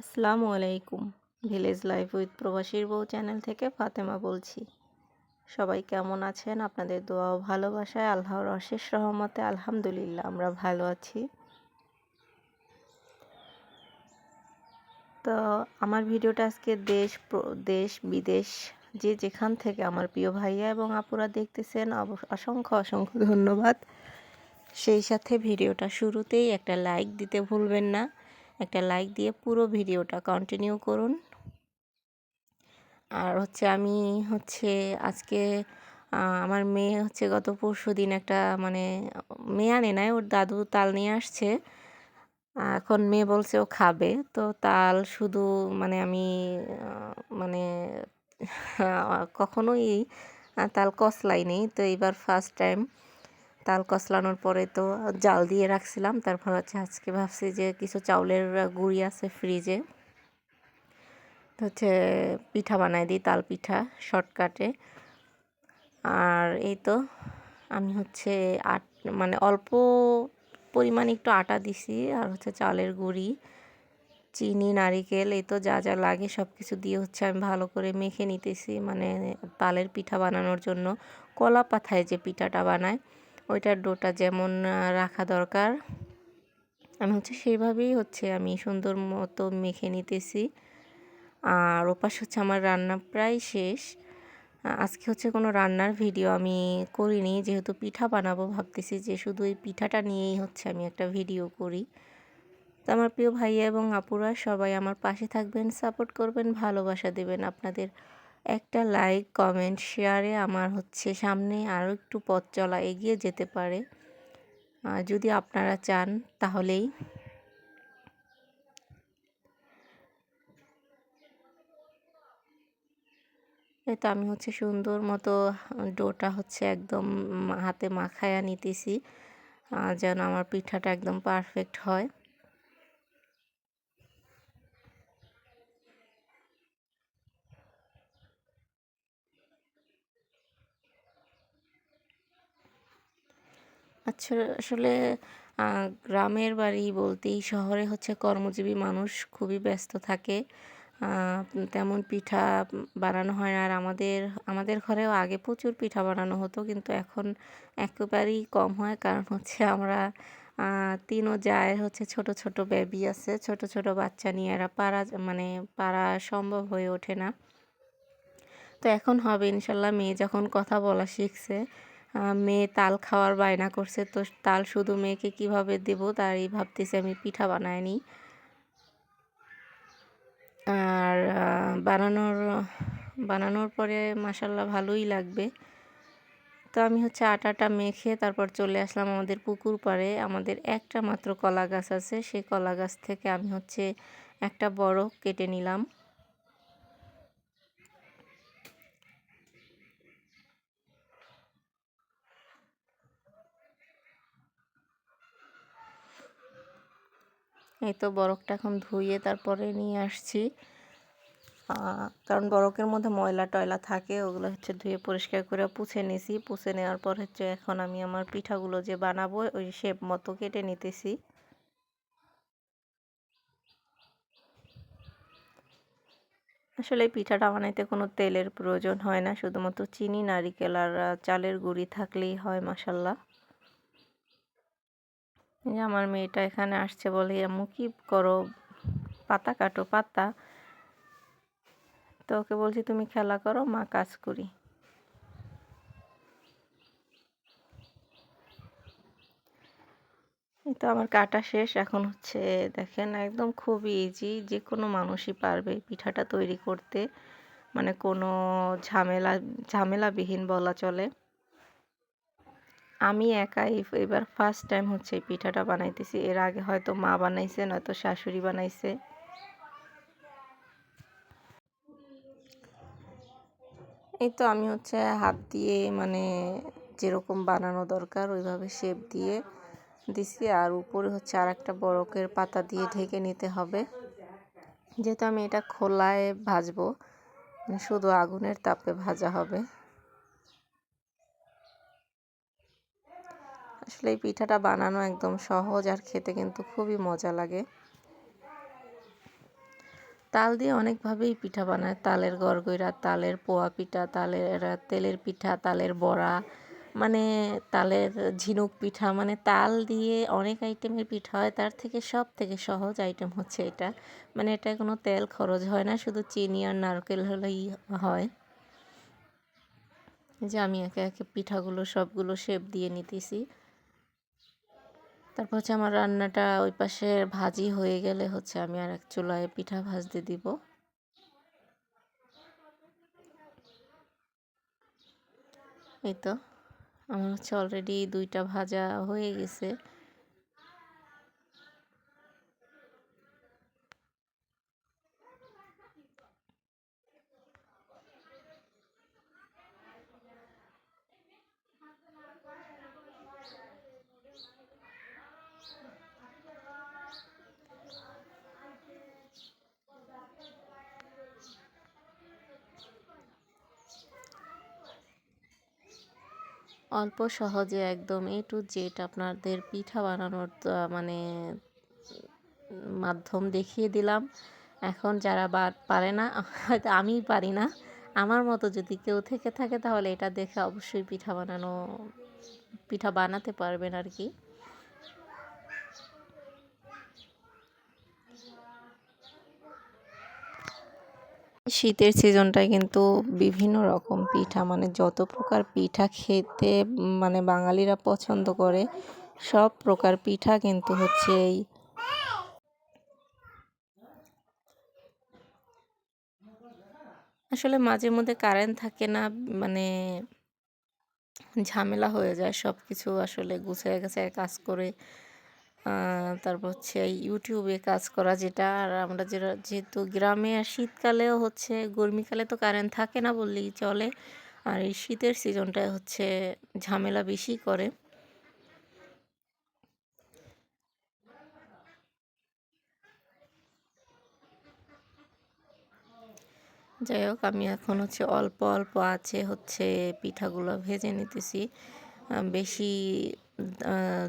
আসসালামু আলাইকুম। Village life with প্রবাসীর বউ চ্যানেল থেকে ফাতেমা বলছি। সবাই কেমন আছেন? আপনাদের দোয়া ও ভালোবাসায় আল্লাহর অশেষ রহমতে আলহামদুলিল্লাহ, আমরা ভালো আছি। তো আমার ভিডিওটা আজকে দেশ দেশ, বিদেশ, যে যেখান থেকে আমার প্রিয় ভাইয়া এবং আপুরা দেখতেছেন অসংখ্য অসংখ্য ধন্যবাদ। সেই সাথে ভিডিওটা শুরুতেই একটা লাইক দিতে ভুলবেন না। একটা লাইক দিয়ে পুরো ভিডিওটা কন্টিনিউ করুন। আর হচ্ছে আমি হচ্ছে আজকে আমার মেয়ে হচ্ছে গত পরশু দিন একটা মানে মেয়ে আনে নাই, ওর দাদু তাল নিয়ে আসছে। এখন মেয়ে বলছে ও খাবে। তো তাল শুধু মানে আমি মানে কখনোই তাল কসলাই নেই। তো এইবার ফার্স্ট টাইম তাল কসলানোর পরে তো জাল দিয়ে রাখছিলাম। তারপর হচ্ছে আজকে ভাবছি যে কিছু চাউলের গুঁড়ি আছে ফ্রিজে। হচ্ছে পিঠা বানাই দিই, তাল পিঠা শর্টকাটে। আর এই তো আমি হচ্ছে আট মানে অল্প পরিমাণে একটু আটা দিছি আর হচ্ছে চালের গুঁড়ি, চিনি, নারিকেল, এই তো যা যা লাগে সব কিছু দিয়ে হচ্ছে আমি ভালো করে মেখে নিতেছি। মানে তালের পিঠা বানানোর জন্য কলা পাথায় যে পিঠাটা বানায় ওইটার ডোটা যেমন রাখা দরকার। আমি হচ্ছে সেইভাবেই হচ্ছে আমি সুন্দর মতো মেখে নিতেছি। আর ওপাশ হচ্ছে আমার রান্না প্রায় শেষ। আজকে হচ্ছে কোনো রান্নার ভিডিও আমি করিনি। যেহেতু পিঠা বানাবো ভাবতেছি যে শুধু এই পিঠাটা নিয়েই হচ্ছে আমি একটা ভিডিও করি। তো আমার প্রিয় ভাইয়া এবং আপুরা সবাই আমার পাশে থাকবেন, সাপোর্ট করবেন, ভালোবাসা দেবেন আপনাদের একটা লাইক কমেন্ট শেয়ারে আমার হচ্ছে সামনে আরও একটু পথ চলা এগিয়ে যেতে পারে। যদি আপনারা চান তাহলেই। তো আমি হচ্ছে সুন্দর মতো ডোটা হচ্ছে একদম হাতে মাখায়া নিতেছি যেন আমার পিঠাটা একদম পারফেক্ট হয়। আসলে গ্রামের বাড়ি বলতেই শহরে হচ্ছে কর্মজীবী মানুষ খুবই ব্যস্ত থাকে। তেমন পিঠা বানানো হয় না। আর আমাদের আমাদের ঘরেও আগে প্রচুর পিঠা বানানো হতো, কিন্তু এখন একেবারেই কম হয়। কারণ হচ্ছে আমরা তিনও যায় হচ্ছে ছোট ছোট বেবি আছে। ছোট ছোট বাচ্চা নিয়ে এরা পারা মানে পারা সম্ভব হয়ে ওঠে না। তো এখন হবে, ইনশাল্লাহ। মেয়ে যখন কথা বলা শিখছে মেয়ে তাল খাওয়ার বায়না করছে। তো তাল শুধু মেয়েকে কীভাবে দেবো তারই ভাবতেছি আমি পিঠা বানায় আর বানানোর বানানোর পরে মাসাল্লাহ ভালোই লাগবে। তো আমি হচ্ছে আটাটা মেখে তারপর চলে আসলাম আমাদের পুকুর পাড়ে। আমাদের একটা মাত্র কলা গাছ আছে সেই কলা গাছ থেকে আমি হচ্ছে একটা বড় কেটে নিলাম। এই তো বরফটা এখন ধুয়ে তারপরে নিয়ে আসছি। কারণ বরফের মধ্যে ময়লা টয়লা থাকে, ওগুলো হচ্ছে ধুয়ে পরিষ্কার করে পুছে নিছি। পুছে নেওয়ার পর হচ্ছে এখন আমি আমার পিঠাগুলো যে বানাবো, ওই শেপ মতো কেটে নিতেছি। আসলে এই পিঠাটা বানাইতে কোনো তেলের প্রয়োজন হয় না, শুধুমাত্র চিনি, নারিকেল আর চালের গুঁড়ি থাকলেই হয় মাসাল্লাহ আমার মেয়েটা এখানে আসছে বলে, আম্মু, কি করো? পাতা কাটো, পাতা। তো ওকে বলছি, তুমি খেলা করো, মা কাজ করি। তো আমার কাটা শেষ। এখন হচ্ছে দেখেন, একদম খুবই ইজি যে কোনো মানুষই পারবে পিঠাটা তৈরি করতে। মানে কোনো ঝামেলা, ঝামেলাবিহীন বলা চলে। আমি একাই এবার ফার্স্ট টাইম হচ্ছে এই পিঠাটা বানাইতেছি। এর আগে হয়তো মা বানাইছে, নয়তো শাশুড়ি বানাইছে। এই তো আমি হচ্ছে হাত দিয়ে মানে যেরকম বানানো দরকার, ওইভাবে শেপ দিয়ে দিছি। আর উপরে হচ্ছে আর একটা বরকের পাতা দিয়ে ঢেকে নিতে হবে। যেহেতু আমি এটা খোলায় ভাজবো মানে শুধু আগুনের তাপে ভাজা হবে। আসলে এই পিঠাটা বানানো একদম সহজ আর খেতে কিন্তু খুবই মজা লাগে। তাল দিয়ে অনেকভাবেই পিঠা বানায়। তালের গড়গইরা তালের পোয়া পিঠা, তালের তেলের পিঠা, তালের বড়া মানে তালের ঝিনুক পিঠা মানে তাল দিয়ে অনেক আইটেমের পিঠা হয়। তার থেকে সব থেকে সহজ আইটেম হচ্ছে এটা। মানে এটা কোনো তেল খরচ হয় না, শুধু চিনি আর নারকেল হলেই হয়। যে আমি একে একে পিঠাগুলো সবগুলো শেপ দিয়ে নিতেছি। তারপর হচ্ছে আমার রান্নাটা ওই পাশে ভাজি হয়ে গেলে হচ্ছে আমি আর এক চুলায় পিঠা ভাজতে দিব। এই তো, আমার হচ্ছে অলরেডি দুইটা ভাজা হয়ে গেছে। অল্প সহজে একদম এ টু জেড আপনাদের পিঠা বানানোর মানে মাধ্যম দেখিয়ে দিলাম। এখন যারা পারে না, হয়তো আমি পারি না। আমার মতো যদি কেউ থেকে থাকে তাহলে এটা দেখে অবশ্যই পিঠা বানানো, পিঠা বানাতে পারবেন আর কি। শীতের সিজনটায় কিন্তু বিভিন্ন রকম পিঠা মানে যত প্রকার পিঠা খেতে মানে বাঙালিরা পছন্দ করে, সব প্রকার পিঠা কিন্তু হচ্ছে এই আসলে মাঝে মধ্যে কারেন্ট থাকে না মানে ঝামেলা হয়ে যায় সব কিছু আসলে গুছিয়ে গেছে কাজ করে তারপর হচ্ছে ইউটিউবে কাজ করা যেটা, আর আমরা যেটা, যেহেতু গ্রামে আর শীতকালেও হচ্ছে, গরমিকালে তো কারেন্ট থাকে না বললেই চলে। আর এই শীতের সিজনটায় হচ্ছে ঝামেলা বেশি করে। যাই হোক, আমি এখন হচ্ছে অল্প অল্প আছে হচ্ছে পিঠাগুলো ভেজে নিতেছি। বেশি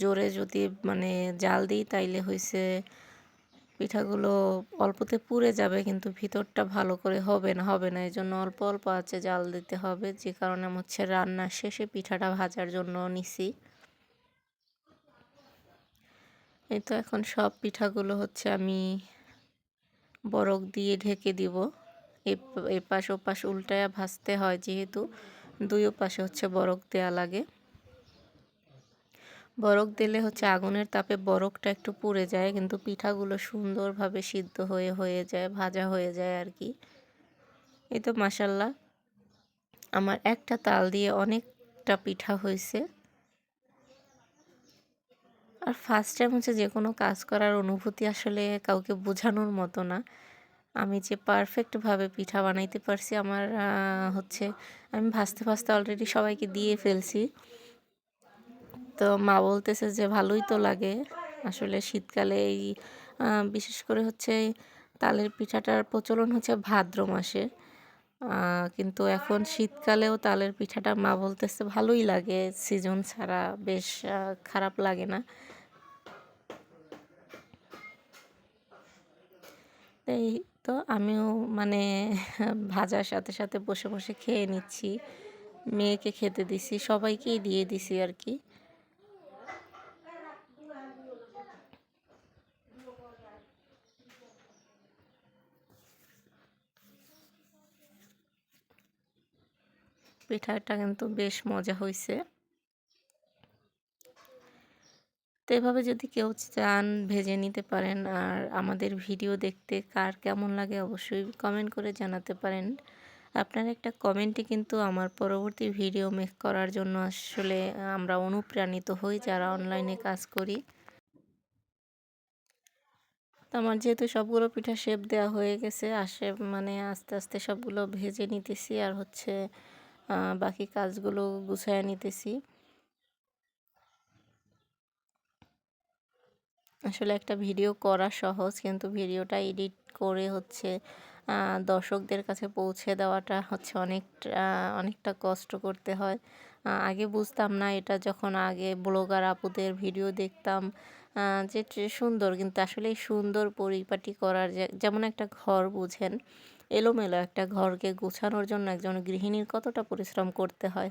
জোরে যদি মানে জাল দিই তাইলে হয়েছে পিঠাগুলো অল্পতে পুড়ে যাবে কিন্তু ভিতরটা ভালো করে হবে না হবে না। এই জন্য অল্প অল্প আছে জাল দিতে হবে। যে কারণে হচ্ছে রান্নার শেষে পিঠাটা ভাজার জন্য নিছি। এই তো এখন সব পিঠাগুলো হচ্ছে আমি বরফ দিয়ে ঢেকে দিব। এপাশ ওপাশ উল্টায়া ভাজতে হয় যেহেতু দুই পাশে হচ্ছে বরফ দেয়া লাগে। বরফ দিলে হচ্ছে আগুনের তাপে বরফটা একটু পুড়ে যায়, কিন্তু পিঠাগুলো সুন্দরভাবে সিদ্ধ হয়ে হয়ে যায়, ভাজা হয়ে যায় আর কি। এই তো মাসাল্লাহ আমার একটা তাল দিয়ে অনেকটা পিঠা হয়েছে। আর ফার্স্ট টাইম হচ্ছে যে কোনো কাজ করার অনুভূতি আসলে কাউকে বোঝানোর মতো না। আমি যে পারফেক্টভাবে পিঠা বানাইতে পারছি, আমার হচ্ছে, আমি ভাজতে ভাজতে অলরেডি সবাইকে দিয়ে ফেলছি। তো মা বলতেছে যে ভালোই তো লাগে। আসলে শীতকালে এই বিশেষ করে হচ্ছে তালের পিঠাটার প্রচলন হচ্ছে ভাদ্র মাসে। কিন্তু এখন শীতকালেও তালের পিঠাটা মা বলতেছে ভালোই লাগে সিজন ছাড়া বেশ খারাপ লাগে না। এই তো আমিও মানে ভাজার সাথে সাথে বসে বসে খেয়ে নিচ্ছি। মেয়েকে খেতে দিছি, সবাইকেই দিয়ে দিছি আর কি। পিঠাটা কিন্তু বেশ মজা হয়েছে তো এভাবে যদি কেউ চান ভেজে নিতে পারেন আর আমাদের ভিডিও দেখতে কার কেমন লাগে অবশ্যই কমেন্ট করে জানাতে পারেন। আপনার একটা কমেন্টে কিন্তু আমার পরবর্তী ভিডিও মেক করার জন্য আসলে আমরা অনুপ্রাণিত হই যারা অনলাইনে কাজ করি। তো আমার যেহেতু সবগুলো পিঠা শেপ দেওয়া হয়ে গেছে, আসে মানে আস্তে আস্তে সবগুলো ভেজে নিতেছি আর হচ্ছে বাকি কাজগুলো গুছায় নিতেছি। আসলে একটা ভিডিও করা সহজ, কিন্তু ভিডিওটা এডিট করে হচ্ছে দর্শকদের কাছে পৌঁছে দেওয়াটা হচ্ছে অনেকটা অনেকটা কষ্ট করতে হয়। আগে বুঝতাম না এটা যখন আগে ব্লগার আপুদের ভিডিও দেখতাম যে সুন্দর। কিন্তু আসলে সুন্দর পরিপাটি করার যেমন একটা ঘর বুঝেন, এলোমেলো একটা ঘরকে গোছানোর জন্য একজন গৃহিণীর কতটা পরিশ্রম করতে হয়।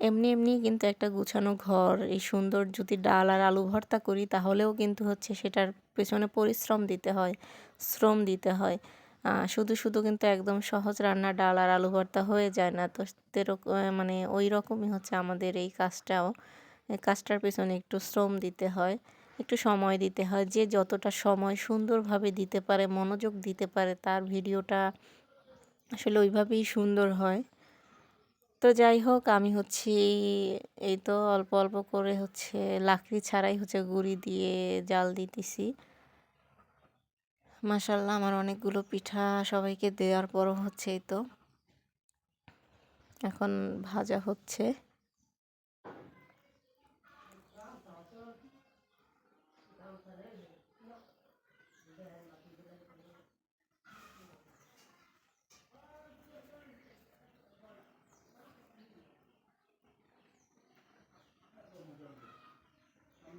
এমনি এমনি কিন্তু একটা গুছানো ঘর, এই সুন্দর যদি ডাল আর আলু ভর্তা করি, তাহলেও কিন্তু হচ্ছে সেটার পেছনে পরিশ্রম দিতে হয়, শ্রম দিতে হয়। শুধু শুধু কিন্তু একদম সহজ রান্না ডাল আর আলু ভর্তা হয়ে যায় না। তো মানে ওই রকমই হচ্ছে আমাদের এই কাজটাও। কাজটার পেছনে একটু শ্রম দিতে হয়, একটু সময় দিতে হয়। যে যতটা সময় সুন্দরভাবে দিতে পারে, মনোযোগ দিতে পারে, তার ভিডিওটা আসলে ওইভাবেই সুন্দর হয়। তো যাই হোক, আমি হচ্ছি এই- তো অল্প অল্প করে হচ্ছে লাকড়ি ছাড়াই হচ্ছে গুড়ি দিয়ে জাল দিতেছি। মাসাল্লাহ আমার অনেকগুলো পিঠা সবাইকে দেওয়ার পরও হচ্ছে এই তো। এখন ভাজা হচ্ছে।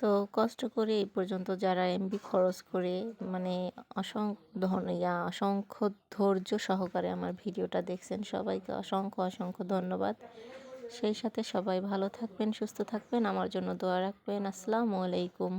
তো কষ্ট করে এই পর্যন্ত যারা এমবি খরচ করে মানে অসংখ্য ইয়া, অসংখ্য ধৈর্য সহকারে আমার ভিডিওটা দেখছেন, সবাইকে অসংখ্য অসংখ্য ধন্যবাদ। সেই সাথে সবাই ভালো থাকবেন, সুস্থ থাকবেন, আমার জন্য দোয়া রাখবেন। আসসালামু আলাইকুম।